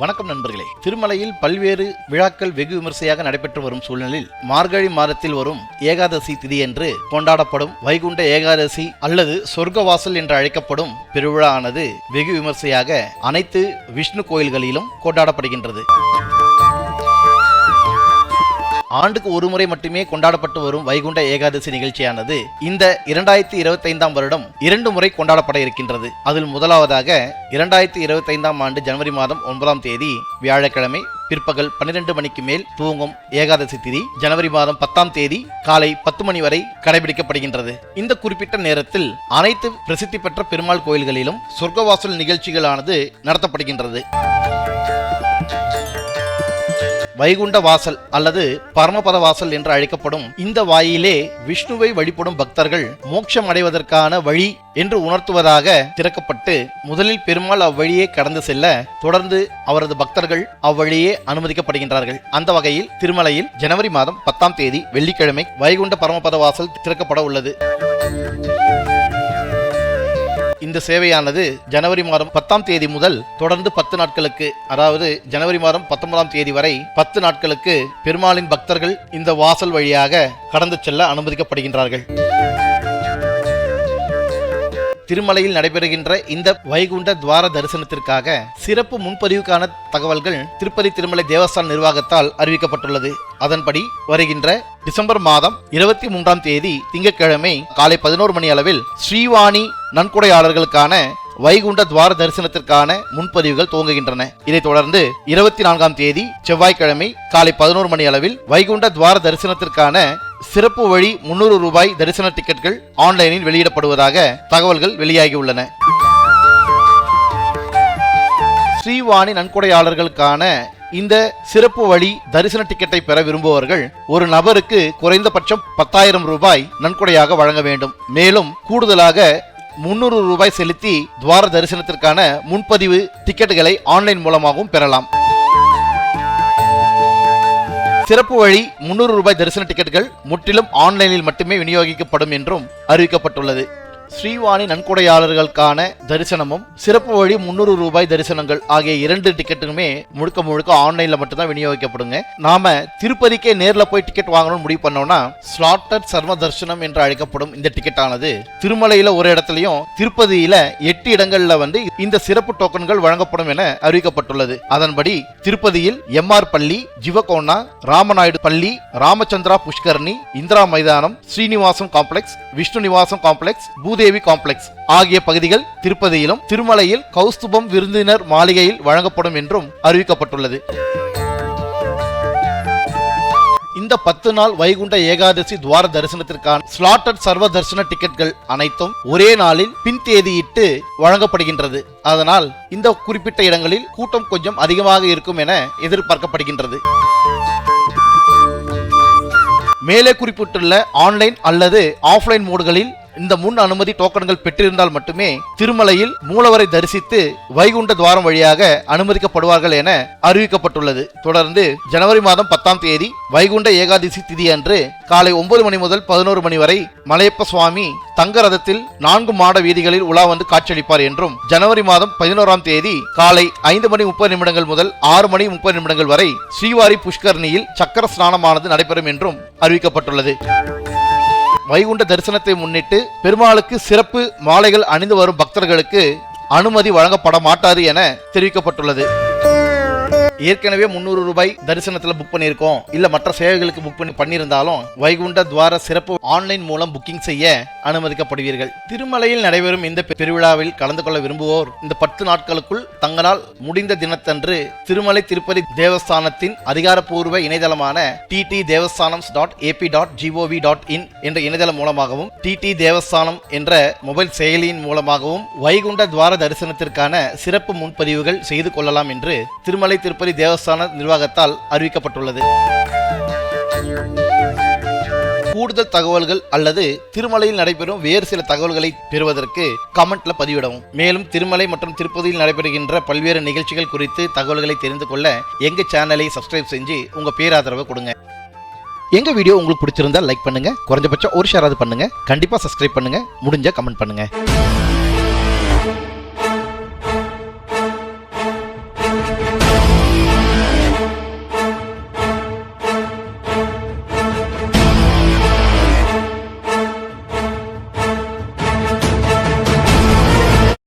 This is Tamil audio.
வணக்கம் நண்பர்களே. திருமலையில் பல்வேறு விழாக்கள் வெகு விமர்சையாக நடைபெற்று வரும் சூழ்நிலையில் மார்கழி மாதத்தில் வரும் ஏகாதசி திதியன்று கொண்டாடப்படும் வைகுண்ட ஏகாதசி அல்லது சொர்க்கவாசல் என்று அழைக்கப்படும் பெருவிழா ஆனது வெகு விமர்சையாக அனைத்து விஷ்ணு கோயில்களிலும் கொண்டாடப்படுகின்றது. ஆண்டுக்கு ஒரு முறை மட்டுமே கொண்டாடப்பட்டு வரும் வைகுண்ட ஏகாதசி நிகழ்ச்சியானது இந்த இரண்டாயிரத்தி இருபத்தைந்தாம் வருடம் இரண்டு முறை கொண்டாடப்பட இருக்கின்றது. அதில் முதலாவதாக இரண்டாயிரத்தி இருபத்தைந்தாம் ஆண்டு ஜனவரி மாதம் ஒன்பதாம் தேதி வியாழக்கிழமை பிற்பகல் பன்னிரண்டு மணிக்கு மேல் துவங்கும் ஏகாதசி திதி ஜனவரி மாதம் பத்தாம் தேதி காலை பத்து மணி வரை கடைபிடிக்கப்படுகின்றது. இந்த குறிப்பிட்ட நேரத்தில் அனைத்து பிரசித்தி பெற்ற பெருமாள் கோயில்களிலும் சொர்க்கவாசல் நிகழ்ச்சிகளானது நடத்தப்படுகின்றது. வைகுண்ட வாசல் அல்லது பரமபத வாசல் என்று அழைக்கப்படும் இந்த வாயிலே விஷ்ணுவை வழிபடும் பக்தர்கள் மோட்சம் அடைவதற்கான வழி என்று உணர்த்துவதாக திறக்கப்பட்டு முதலில் பெருமாள் அவ்வழியே கடந்து செல்ல தொடர்ந்து அவரது பக்தர்கள் அவ்வழியே அனுமதிக்கப்படுகின்றார்கள். அந்த வகையில் திருமலையில் ஜனவரி மாதம் பத்தாம் தேதி வெள்ளிக்கிழமை வைகுண்ட பரமபத வாசல் திறக்கப்பட உள்ளது. இந்த சேவையானது ஜனவரி மாதம் பத்தாம் தேதி முதல் தொடர்ந்து பத்து நாட்களுக்கு அதாவது ஜனவரி மாதம் பத்தொன்பதாம் தேதி வரை பத்து நாட்களுக்கு பெருமாளின் பக்தர்கள் இந்த வாசல் வழியாக கடந்து செல்ல அனுமதிக்கப்படுகின்றார்கள். திருமலையில் நடைபெறுகின்ற இந்த வைகுண்ட துவார தரிசனத்திற்காக சிறப்பு முன்பதிவுக்கான தகவல்கள் திருப்பதி திருமலை தேவஸ்தான நிர்வாகத்தால் அறிவிக்கப்பட்டுள்ளது. அதன்படி வருகின்ற டிசம்பர் மாதம் இருபத்தி மூன்றாம் தேதி திங்கட்கிழமை காலை பதினோரு மணி அளவில் ஸ்ரீவாணி நன்கொடையாளர்களுக்கான வைகுண்ட துவார தரிசனத்திற்கான முன்பதிவுகள் துவங்குகின்றன. இதைத் தொடர்ந்து இருபத்தி நான்காம் தேதி செவ்வாய்க்கிழமை காலை பதினோரு மணி அளவில் வைகுண்ட துவார தரிசனத்திற்கான சிறப்பு வழி முன்னூறு ரூபாய் தரிசன டிக்கெட்கள் ஆன்லைனில் வெளியிடப்படுவதாக தகவல்கள் வெளியாகியுள்ளன. ஸ்ரீவாணி நன்கொடையாளர்களுக்கான இந்த சிறப்பு வழி தரிசன டிக்கெட்டை பெற விரும்புபவர்கள் ஒரு நபருக்கு குறைந்தபட்சம் பத்தாயிரம் ரூபாய் நன்கொடையாக வழங்க வேண்டும். மேலும் கூடுதலாக முன்னூறு ரூபாய் செலுத்தி துவார தரிசனத்திற்கான முன்பதிவு டிக்கெட்டுகளை ஆன்லைன் மூலமாகவும் பெறலாம். சிறப்பு வழி முன்னூறு ரூபாய் தரிசன டிக்கெட்டுகள் முற்றிலும் ஆன்லைனில் மட்டுமே விநியோகிக்கப்படும் என்றும் அறிவிக்கப்பட்டுள்ளது. ஸ்ரீவாணி நன்கொடையாளர்களுக்கான தரிசனமும் சிறப்பு வழி முன்னூறு ரூபாய் தரிசனங்கள் ஆகிய இரண்டு டிக்கெட்டுமே முழுக்க முழுக்க ஆன்லைன்ல மட்டும்தான் விநியோகிக்கப்படுங்க. நாம திருப்பதிக்கே நேர்ல போய் டிக்கெட் வாங்கணும்னு முடிவு பண்ணோம்னா ஸ்லாட்டட் சர்வ தர்சனம் என்று அழைக்கப்படும் இந்த டிக்கெட் ஆனது திருமலையில ஒரு இடத்துலயும் திருப்பதியில எட்டு இடங்கள்ல வந்து இந்த சிறப்பு டோக்கன்கள் வழங்கப்படும் என அறிவிக்கப்பட்டுள்ளது. அதன்படி திருப்பதியில் எம்ஆர் பள்ளி ஜிவகோனா ராமநாயுடு பள்ளி ராமச்சந்திரா புஷ்கரணி இந்திரா மைதானம் Srinivasam complex Vishnu Nivasam complex Bhudevi complex ஆகிய பகுதிகள் திருப்பதியிலும் திருமலையில் கௌஸ்துபம் விருந்தினர் மாளிகையில் வழங்கப்படும் என்றும் அறிவிக்கப்பட்டுள்ளது. இந்த பத்து நாள் வைகுண்ட ஏகாதசி துவார தரிசனத்திற்கான ஸ்லாட்டட் சர்வ தரிசன டிக்கெட்கள் அனைத்தும் ஒரே நாளில் பின் தேதியிட்டு வழங்கப்படுகின்றது. அதனால் இந்த குறிப்பிட்ட இடங்களில் கூட்டம் கொஞ்சம் அதிகமாக இருக்கும் என எதிர்பார்க்கப்படுகின்றது. மேலே குறிப்பிட்டுள்ள ஆன்லைன் அல்லது ஆஃப்லைன் மோடுகளில் இந்த முன் அனுமதி டோக்கன்கள் பெற்றிருந்தால் மட்டுமே திருமலையில் மூலவரை தரிசித்து வைகுண்ட துவாரம் வழியாக அனுமதிக்கப்படுவார்கள் என அறிவிக்கப்பட்டுள்ளது. தொடர்ந்து ஜனவரி மாதம் பத்தாம் தேதி வைகுண்ட ஏகாதசி திதி அன்று காலை ஒன்பது மணி முதல் பதினோரு மணி வரை மலையப்ப சுவாமி தங்க ரதத்தில் நான்கு மாட வீதிகளில் உலா வந்து காட்சியளிப்பார் என்றும் ஜனவரி மாதம் பதினோராம் தேதி காலை ஐந்து மணி முப்பது நிமிடங்கள் முதல் ஆறு மணி முப்பது நிமிடங்கள் வரை ஸ்ரீவாரி புஷ்கரணியில் சக்கர ஸ்நானமானது நடைபெறும் என்றும் அறிவிக்கப்பட்டுள்ளது. வைகுண்ட தரிசனத்தை முன்னிட்டு பெருமாளுக்கு சிறப்பு மாலைகள் அணிந்து வரும் பக்தர்களுக்கு அனுமதி வழங்கப்பட மாட்டாது என தெரிவிக்கப்பட்டுள்ளது. ஏற்கனவே முந்நூறு ரூபாய் தரிசனத்துல புக் பண்ணியிருக்கோம். இல்ல மற்ற சேவைகளுக்கு புக் பண்ணி பண்ணியிருந்தாலும் வைகுண்ட துவார சிறப்பு ஆன்லைன் மூலம் புக்கிங் செய்ய அனுமதிக்கப்படுவீர்கள். திருமலையில் நடைபெறும் இந்த பெருவிழாவில் கலந்து கொள்ள விரும்புவோர் இந்த பத்து நாட்களுக்குள் தங்களால் முடிந்த தினத்தன்று திருமலை திருப்பதி தேவஸ்தானத்தின் அதிகாரப்பூர்வ இணையதளமான TT Devasthanam dot AP dot GOV dot in என்ற இணையதளம் மூலமாகவும் டிடி தேவஸ்தானம் என்ற மொபைல் செயலியின் மூலமாகவும் வைகுண்ட துவார தரிசனத்திற்கான சிறப்பு முன்பதிவுகள் செய்து கொள்ளலாம் என்று திருமலை திருப்பதி தேவஸ்தான நிர்வாகத்தால் அறிவிக்கப்பட்டுள்ளது. கூடுதல் தகவல்கள் அல்லது திருமலையில் நடைபெறும் வேறு சில தகவல்களை பெறுவதற்கு கமெண்ட்ல பதிவிடவும். மேலும் திருமலை மற்றும் திருப்பதியில் நடைபெறுகின்ற பல்வேறு நிகழ்ச்சிகள் குறித்து தகவல்களை தெரிந்து கொள்ள எங்க சேனலை சப்ஸ்கிரைப் செஞ்சு உங்க பேராதரவை கொடுங்க. எங்க வீடியோ உங்களுக்கு பிடிச்சிருந்தா லைக் பண்ணுங்க. குறைஞ்சபட்சம் ஒரு ஷேராவது பண்ணுங்க. கண்டிப்பா சப்ஸ்கிரைப் பண்ணுங்க. முடிஞ்ச கமெண்ட் பண்ணுங்க.